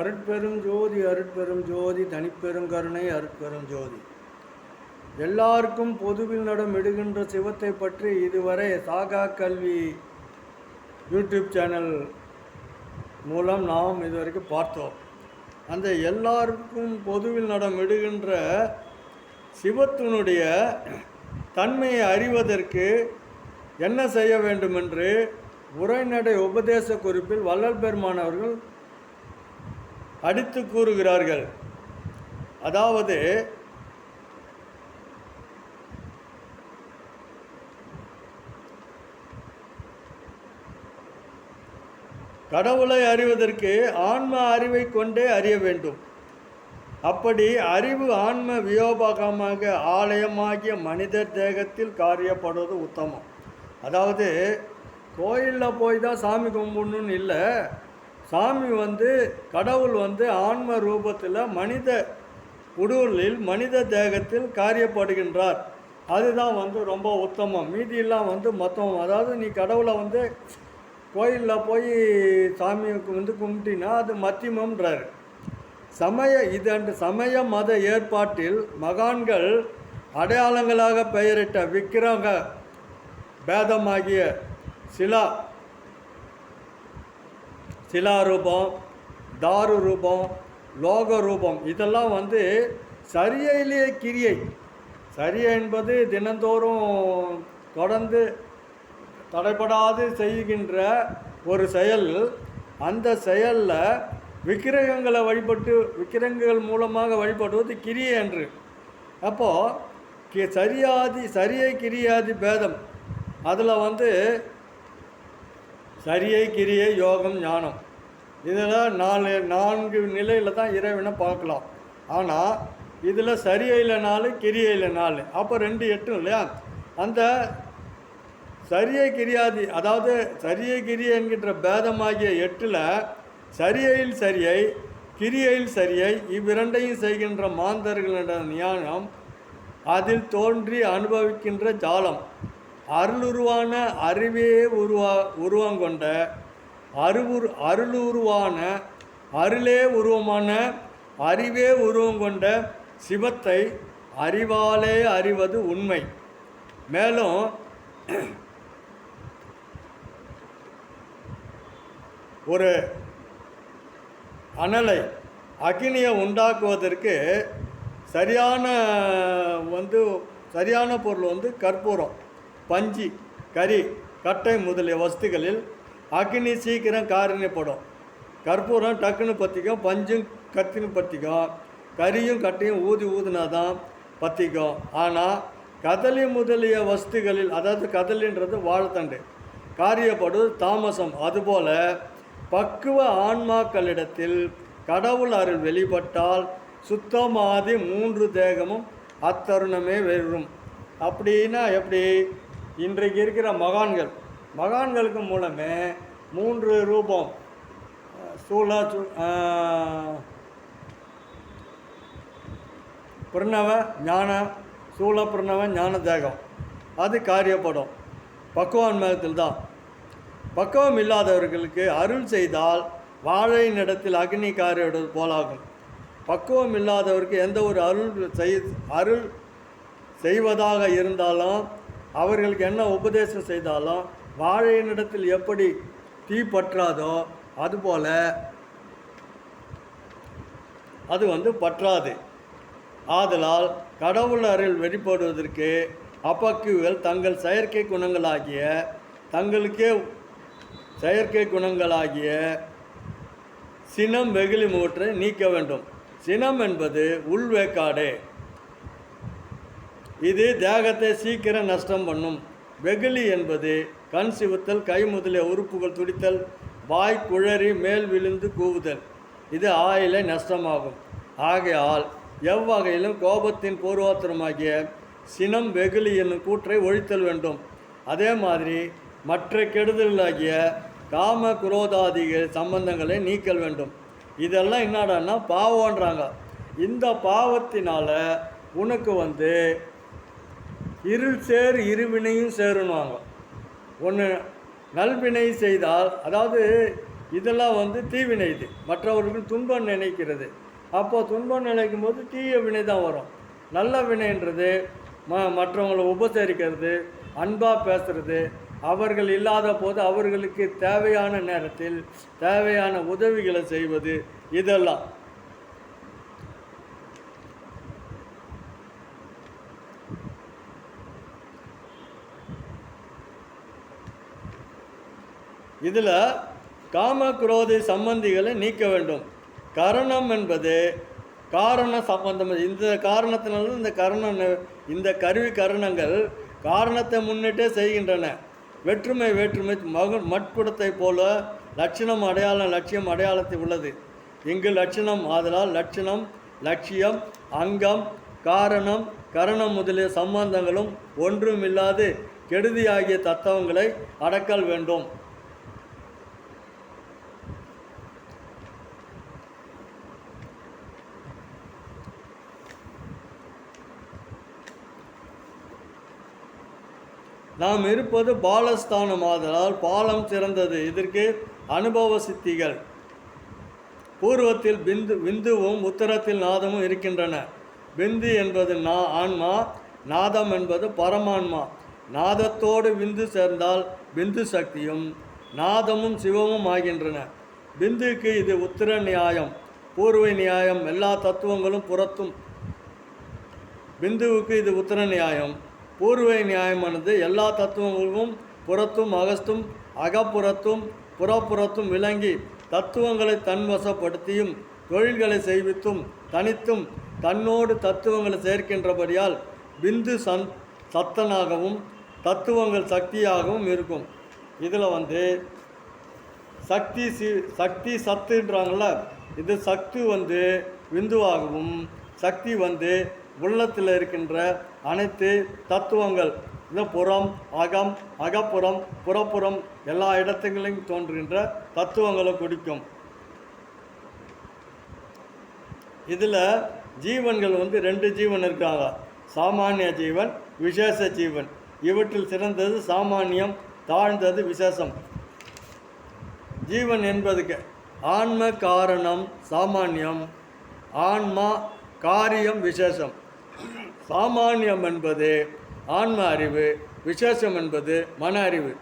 அருட்பெரும் ஜோதி அருட்பெரும் ஜோதி தனிப்பெரும் கருணை அருட்பெரும் ஜோதி. எல்லாருக்கும் பொதுவில் நடம் இடுகின்ற சிவத்தை பற்றி இதுவரை சாகா கல்வி யூடியூப் சேனல் மூலம் நாம் இதுவரைக்கும் பார்த்தோம். அந்த எல்லாருக்கும் பொதுவில் நடம் இடுகின்ற சிவத்தினுடைய தன்மையை அறிவதற்கு என்ன செய்ய வேண்டும் என்று உரைநடை உபதேச குறிப்பில் வள்ளல் பெருமானவர்கள் அடுத்து கூறுகிறார்கள். அதாவது கடவுளை அறிவதற்கு ஆன்ம அறிவை கொண்டே அறிய வேண்டும். அப்படி அறிவு ஆன்ம வியோபகமாக ஆலயமாகிய மனிதர் தேகத்தில் காரியப்படுவது உத்தமம். அதாவது கோயிலில் போய் தான் சாமி கும்பிடணும்னு இல்லை. சாமி வந்து கடவுள் வந்து ஆன்ம ரூபத்தில் மனித உடலில் மனித தேகத்தில் காரியப்படுகின்றார். அதுதான் வந்து ரொம்ப உத்தமம். மீதியெல்லாம் வந்து மொத்தம் அதாவது நீ கடவுளை வந்து கோயிலில் போய் சாமியை வந்து கும்பிட்டினா அது மத்தியமன்றார் சமய இது அன்று சமய மத ஏற்பாட்டில் மகான்கள் அடையாளங்களாக பெயரிட்ட விக்கிரக பேதமாகிய சிலா சிலாரூபம் தாரு ரூபம் லோக ரூபம் இதெல்லாம் வந்து சரியையிலேயே கிரியை. சரியை என்பது தினந்தோறும் தொடர்ந்து தடைப்படாது செய்கின்ற ஒரு செயல். அந்த செயலில் விக்கிரகங்களை வழிபட்டு விக்கிரகங்கள் மூலமாக வழிபடுவது கிரியை என்று அப்போது கி சரியாதி சரியை கிரியாதி பேதம். அதில் வந்து சரியை கிரியை யோகம் ஞானம். இதில் நாலு நான்கு நிலையில் தான் இறைவனை பார்க்கலாம். ஆனால் இதில் சரியையில் நாலு கிரியையில் நாலு. அப்போ ரெண்டு எட்டும் இல்லையா? அந்த சரியை கிரியாதி அதாவது சரியை கிரியை என்கின்ற பேதமாகிய எட்டில் சரியையில் சரியை கிரியையில் சரியை இவ்விரண்டையும் செய்கின்ற மாந்தர்களிட ஞானம் அதில் தோன்றி அனுபவிக்கின்ற ஜாலம். அருளுருவான அறிவே உருவா உருவம் கொண்ட அருவுரு அருளுருவான அருளே உருவமான அறிவே உருவம் கொண்ட சிவத்தை அறிவாலே அறிவது உண்மை. மேலும் ஒரு அனலை அக்னியை உண்டாக்குவதற்கு சரியான வந்து சரியான பொருள் வந்து கற்பூரம். பஞ்சு கறி கட்டை முதலிய வஸ்துகளில் அக்னி சீக்கிரம் காரணியப்படும் கற்பூரம் டக்குன்னு பற்றிக்கும் பஞ்சும் கத்தின்னு பற்றிக்கும் கரியும் கட்டையும் ஊதி ஊதினா தான் பற்றிக்கும் ஆனால் கதலி முதலிய வஸ்துகளில் அதாவது கதலின்றது வாழைத்தண்டு காரியப்படுவது தாமசம். அதுபோல பக்குவ ஆன்மாக்களிடத்தில் கடவுள் அருள் வெளிப்பட்டால் சுத்தமாதி மூன்று தேகமும் அத்தருணமே வெறும். அப்படின்னா எப்படி? இன்றைக்கு இருக்கிற மகான்கள் மகான்களுக்கு மூலமே மூன்று ரூபம் சூழ பிரணவ ஞான சூழ பிரணவ ஞான தேகம். அது காரியப்படும். பக்குவான் மேகத்தில் தான் பக்குவம் இல்லாதவர்களுக்கு அருள் செய்தால் வாழை இடத்தில் அக்னி காரியோடு போலாகும். பக்குவம் இல்லாதவருக்கு எந்த ஒரு அருள் செய் அருள் செய்வதாக இருந்தாலும் அவர்களுக்கு என்ன உபதேசம் செய்தாலும் வாழையினிடத்தில் எப்படி தீ பற்றாதோ அதுபோல் அது வந்து பற்றாது. ஆதலால் கடவுள் அருள் வெளிப்படுவதற்கு அப்பக்குகள் தங்கள் செயற்கை குணங்களாகிய தங்களுக்கே செயற்கை குணங்களாகிய சினம் வெகுளி மூற்றை நீக்க வேண்டும். சினம் என்பது உள்வேக்காடு இது தேகத்தை சீக்கிரம் நஷ்டம் பண்ணும். வெகுளி என்பது கண் சிவுத்தல் கை முதலிய உறுப்புகள் துடித்தல் வாய் குழறி மேல் விழுந்து கூவுதல். இது ஆயிலை நஷ்டமாகும். ஆகையால் எவ்வகையிலும் கோபத்தின் பூர்வாத்திரமாகிய சினம் வெகுளி என்னும் கூற்றை ஒழித்தல் வேண்டும். அதே மாதிரி மற்ற கெடுதலாகிய காம குரோதாதிக சம்பந்தங்களை நீக்கல் வேண்டும். இதெல்லாம் என்னடான்னா பாவம்ன்றாங்க. இந்த பாவத்தினால உனக்கு வந்து இருள் சேர் இருவினையும் சேருன்னுவாங்க. ஒன்று நல்வினை செய்தால் அதாவது இதெல்லாம் வந்து தீவினை இது. மற்றவர்கள் துன்பம் நினைக்கிறது. அப்போ துன்பம் நினைக்கும் போது தீய வினை தான் வரும். நல்ல வினைன்றது ம மற்றவங்களை உபசரிக்கிறது அன்பாக பேசுகிறது அவர்கள் இல்லாத போது அவர்களுக்கு தேவையான நேரத்தில் தேவையான உதவிகளை செய்வது இதெல்லாம். இதில் காம குரோதி சம்பந்திகளை நீக்க வேண்டும். கரணம் என்பது காரண சம்பந்தம். இந்த காரணத்தினால இந்த கரணம் இந்த கருவி கரணங்கள் காரணத்தை முன்னிட்டே செய்கின்றன. வெற்றுமை வேற்றுமை மகு மட்குடத்தை போல லட்சணம் அடையாளம் லட்சியம் அடையாளத்தை உள்ளது. இங்கு லட்சணம் ஆதலால் லட்சணம் லட்சியம் அங்கம் காரணம் கரணம் முதலிய சம்பந்தங்களும் ஒன்றுமில்லாது கெடுதியாகிய தத்துவங்களை அடக்கல் வேண்டும். நாம் இருப்பது பாலஸ்தானம் ஆதலால் பாலம் சிறந்தது. இதற்கு அனுபவ சித்திகள். பூர்வத்தில் பிந்து விந்துவும் உத்தரத்தில் நாதமும் இருக்கின்றன. பிந்து என்பது நா ஆன்மா நாதம் என்பது பரமான்மா. நாதத்தோடு விந்து சேர்ந்தால் பிந்து சக்தியும் நாதமும் சிவமும் ஆகின்றன. பிந்துக்கு இது உத்தர நியாயம் பூர்வ நியாயம். எல்லா தத்துவங்களும் புறத்தும். பிந்துவுக்கு இது உத்தர நியாயம். பூர்வை நியாயமானது எல்லா தத்துவங்களும் புறத்தும் அகஸ்தும் அகப்புறத்தும் புறப்புறத்தும் விளங்கி தத்துவங்களை தன்வசப்படுத்தியும் தொழில்களை செய்வித்தும் தனித்தும் தன்னோடு தத்துவங்களை சேர்க்கின்றபடியால் பிந்து சந் சத்தனாகவும் தத்துவங்கள் சக்தியாகவும் இருக்கும். இதில் வந்து சக்தி சி சக்தி சத்துன்றாங்கள இது சக்தி வந்து விந்துவாகவும் சக்தி வந்து உள்ளத்தில் இருக்கின்ற அனைத்து தத்துவங்கள். இந்த புறம் அகம் அகப்புறம் புறப்புறம் எல்லா இடத்துகளையும் தோன்றுகின்ற தத்துவங்களை குறிக்கும். இதில் ஜீவன்கள் வந்து ரெண்டு ஜீவன் இருக்காங்க. சாமானிய ஜீவன் விசேஷ ஜீவன். இவற்றில் சிறந்தது சாமானியம் தாழ்ந்தது விசேஷம். ஜீவன் என்பதுக்கு ஆன்ம காரணம் சாமானியம். ஆன்மா காரியம் விசேஷம். சாமானியம் என்பது ஆன்ம அறிவு விசேஷம் என்பது மன அறிவு.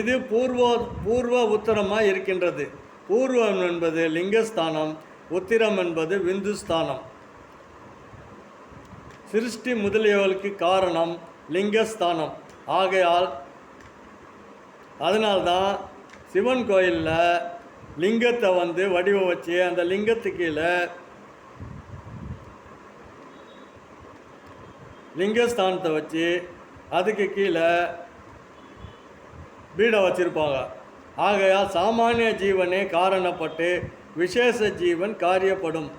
இது பூர்வ பூர்வ உத்தரமாக இருக்கின்றது. பூர்வம் என்பது லிங்கஸ்தானம் உத்திரம் என்பது விந்துஸ்தானம். சிருஷ்டி முதலியவர்களுக்கு காரணம் லிங்கஸ்தானம். ஆகையால் அதனால்தான் சிவன் கோயிலில் லிங்கத்தை வந்து வடிவம் வச்சு அந்த லிங்கத்து கீழே லிங்கஸ்தானத்தை வச்சு அதுக்கு கீழே பீடை வச்சுருப்பாங்க. ஆகையால் சாமானிய ஜீவனே காரணப்பட்டு விசேஷ ஜீவன் காரியப்படும்.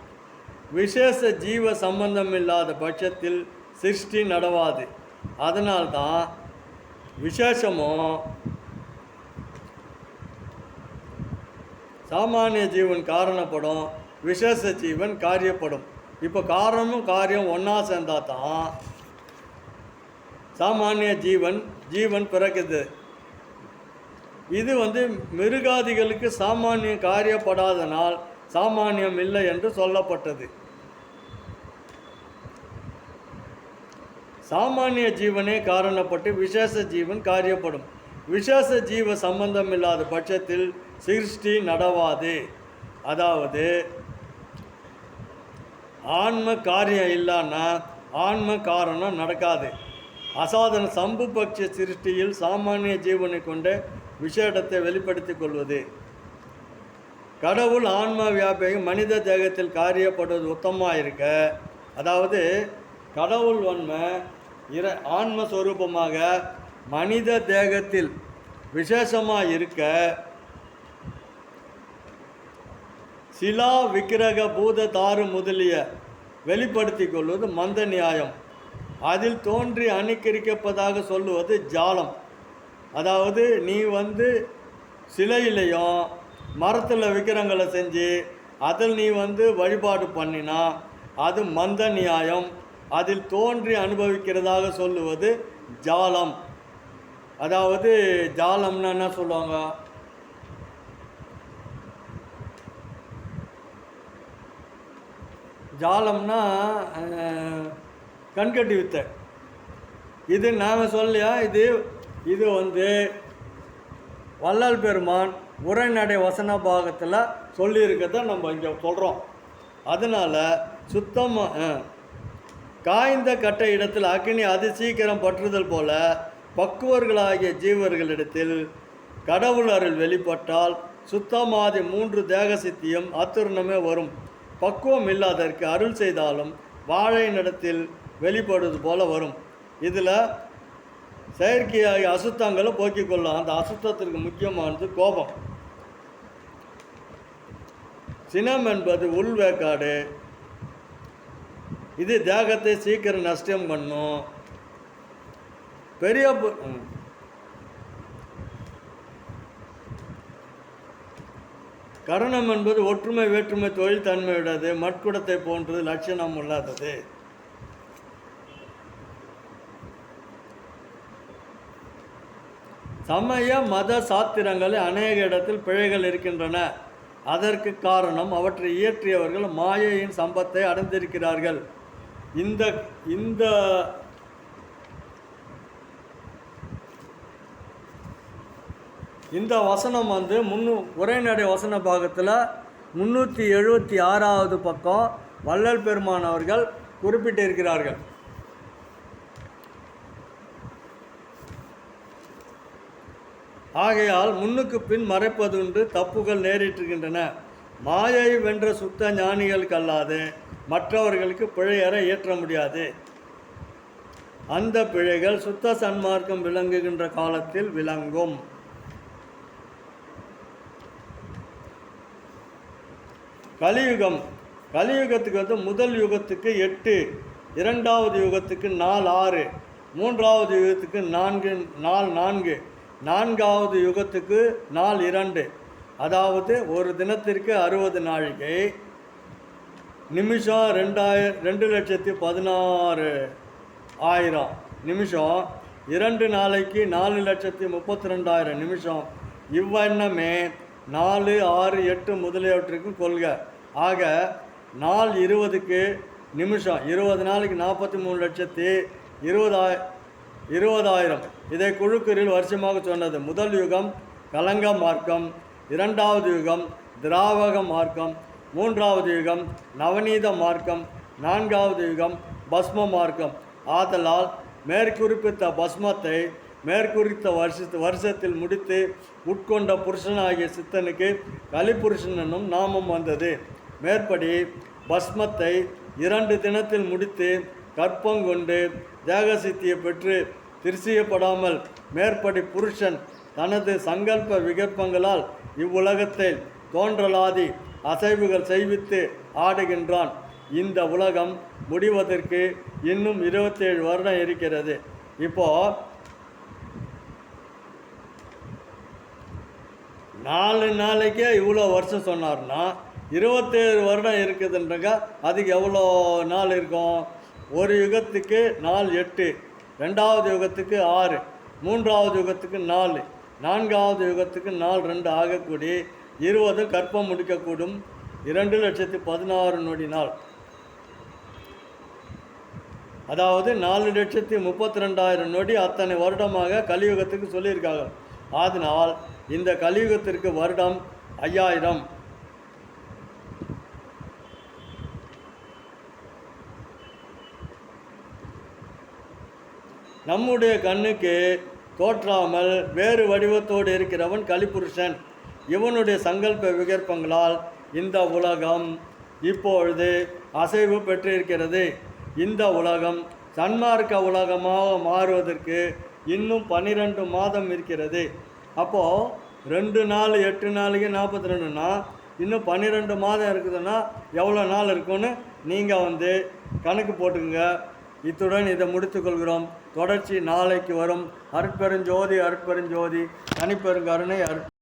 விசேஷ ஜீவ சம்பந்தம் இல்லாத பட்சத்தில் சிருஷ்டி நடவாது. அதனால்தான் விசேஷமும் சாமானிய ஜீவன் காரணப்படும் விசேஷ ஜீவன் காரியப்படும். இப்போ காரணமும் காரியம் ஒன்றா சேர்ந்தால் தான் சாமானிய ஜீவன் ஜீவன் பிறக்குது. இது வந்து மிருகாதிகளுக்கு சாமானியம் காரியப்படாதனால் சாமானியம் இல்லை என்று சொல்லப்பட்டது. சாமானிய ஜீவனே காரணப்பட்டு விசேஷ ஜீவன் காரியப்படும். விசேஷ ஜீவ சம்பந்தம் இல்லாத பட்சத்தில் சிருஷ்டி நடவாது. அதாவது ஆன்ம காரியம் இல்லைன்னா ஆன்ம காரணம் நடக்காது. அசாதன சம்பு பட்ச சிருஷ்டியில் சாமானிய ஜீவனை கொண்ட விசேடத்தை வெளிப்படுத்திக் கொள்வது. கடவுள் ஆன்ம வியாபியம் மனித தேகத்தில் காரியப்படுவது உத்தமாக இருக்க அதாவது கடவுள் வன்மை இர ஆன்மஸ்வரூபமாக மனித தேகத்தில் விசேஷமாக இருக்க சிலா விக்கிரக பூத தாறு முதலிய வெளிப்படுத்தி கொள்வது மந்த நியாயம். அதில் தோன்றி அணுக்கரிக்கப்பதாக சொல்லுவது ஜாலம். அதாவது நீ வந்து சிலையிலையும் மரத்தில் விக்கிரங்களை செஞ்சு அதில் நீ வந்து வழிபாடு பண்ணினா அது மந்த நியாயம். அதில் தோன்றி அனுபவிக்கிறதாக சொல்லுவது ஜாலம். அதாவது ஜாலம்னா என்ன சொல்லுவாங்க? ஜாலம்னா கண்கட்டி வித்தை. இது நாம் சொல்லியா இது இது வந்து வள்ளல் பெருமான் உரைநடை வசன பாகத்தில் சொல்லியிருக்கத நம்ம இங்கே சொல்கிறோம் அதனால் சுத்தமாக காய்ந்த கட்ட இடத்தில் அக்னி அதி சீக்கிரம் பற்றுதல் போல பக்குவர்களாகிய ஜீவர்களிடத்தில் கடவுள் அருள் வெளிப்பட்டால் சுத்தமாதி மூன்று தேக சித்தியும் வரும். பக்குவம் இல்லாதற்கு அருள் செய்தாலும் வாழை நடத்தில் வெளிப்படுவது போல வரும். இதில் செயற்கையாகி அசுத்தங்களை போக்கிக் கொள்ளும் அந்த அசுத்தத்திற்கு முக்கியமானது கோபம். சினம் என்பது உள்வேக்காடு இது தேகத்தை சீக்கிரம் நஷ்டம் பண்ணும். பெரிய பு- ம். கரணம் என்பது ஒற்றுமை வேற்றுமை தொழில் தன்மையுடையது. மட்குடத்தை போன்றது லட்சணம் இல்லாதது சமய மத சாத்திரங்களில் அநேக இடத்தில் பிழைகள் இருக்கின்றன. அதற்கு காரணம் அவற்றை இயற்றியவர்கள் மாயையின் சம்பத்தை அடைந்திருக்கிறார்கள். இந்த இந்த இந்த வசனம் வந்து முன்னூ உரைநடை வசன பாகத்தில் முந்நூற்றி எழுபத்தி ஆறாவது பக்கம் வள்ளல் பெருமான் அவர்கள் குறிப்பிட்டிருக்கிறார்கள். ஆகையால் முன்னுக்கு பின் மறைப்பதுண்டு தப்புகள் நேரிட்டிருக்கின்றன. மாயை வென்ற சுத்த ஞானிகளுக்கு அல்லாது மற்றவர்களுக்கு பிழையற இயற்ற முடியாது. அந்த பிழைகள் சுத்த சன்மார்க்கம் விளங்குகின்ற காலத்தில் விளங்கும். கலியுகம். கலியுகத்துக்கு வந்து முதல் யுகத்துக்கு எட்டு இரண்டாவது யுகத்துக்கு நாலு ஆறு மூன்றாவது யுகத்துக்கு நான்கு நாலு நான்கு நான்காவது யுகத்துக்கு நாலு இரண்டு. அதாவது ஒரு தினத்திற்கு அறுபது நாழிகை. நிமிஷம் ரெண்டாயிர ரெண்டு லட்சத்தி பதினாறு ஆயிரம் நிமிஷம். இரண்டு நாளைக்கு நாலு லட்சத்தி முப்பத்தி ரெண்டாயிரம் நிமிஷம். இவ்வண்ணமே நாலு ஆறு எட்டு முதலியவற்றுக்கும் கொள்க. ஆக நாள் இருபதுக்கு நிமிஷம் இருபது நாளைக்கு நாற்பத்தி மூணு லட்சத்தி இருபதாய இருபதாயிரம். இதை குழுக்கரில் வருஷமாக சொன்னது முதல் யுகம் கலங்க மார்க்கம் இரண்டாவது யுகம் திராவக மார்க்கம் மூன்றாவது யுகம் நவநீத மார்க்கம் நான்காவது யுகம் பஸ்ம மார்க்கம். ஆதலால் மேற்குறிப்பித்த பஸ்மத்தை மேற்குறித்த வருஷ வருஷத்தில் முடித்து உட்கொண்ட புருஷனாகிய சித்தனுக்கு கலிபுருஷன் என்னும் நாமம் வந்தது. மேற்படி பஸ்மத்தை இரண்டு தினத்தில் முடித்து கற்பங்கொண்டு தேகசித்தியை பெற்று திருசியப்படாமல் மேற்படி புருஷன் தனது சங்கல்ப விகற்பங்களால் இவ்வுலகத்தை தோன்றலாதி அசைவுகள் செய்வித்து ஆடுகின்றான். இந்த உலகம் முடிவதற்கு இன்னும் இருபத்தேழு வருடம் இருக்கிறது. இப்போ நாலு நாளைக்கே இவ்வளோ வருஷம் சொன்னார்னா இருபத்தேழு வருடம் இருக்குதுன்றங்க. அதுக்கு எவ்வளோ நாள் இருக்கும்? ஒரு யுகத்துக்கு நாள் எட்டு ரெண்டாவது யுகத்துக்கு ஆறு மூன்றாவது யுகத்துக்கு நாலு நான்காவது யுகத்துக்கு நாள் ரெண்டு ஆகக்கூடி இருபது கற்பம் முடிக்கக்கூடும். இரண்டு லட்சத்தி பதினாறு நொடி நாள். அதாவது நாலு லட்சத்தி முப்பத்தி ரெண்டாயிரம் நொடி அத்தனை வருடமாக கலியுகத்துக்கு சொல்லியிருக்காங்க. அதனால் இந்த கலியுகத்திற்கு வருடம் ஐயாயிரம். நம்முடைய கண்ணுக்கு தோற்றாமல் வேறு வடிவத்தோடு இருக்கிறவன் கலிபுருஷன் இவனுடைய சங்கல்ப விகற்பங்களால் இந்த உலகம் இப்பொழுது அசைவு பெற்றிருக்கிறது. இந்த உலகம் சன்மார்க்க உலகமாக மாறுவதற்கு இன்னும் பன்னிரெண்டு மாதம் இருக்கிறது. அப்போது ரெண்டு நாள் எட்டு நாளைக்கு நாற்பத்தி ரெண்டுனா இன்னும் பன்னிரெண்டு மாதம் இருக்குதுன்னா எவ்வளோ நாள் இருக்குன்னு நீங்கள் வந்து கணக்கு போட்டுக்குங்க. இத்துடன் இதை முடித்துக்கொள்கிறோம். தொடர்ச்சி நாளைக்கு வரும். அருட்பெருஞ்சோதி அருட்பெருஞ்சோதி தனிப்பெருங்கருணை அருட்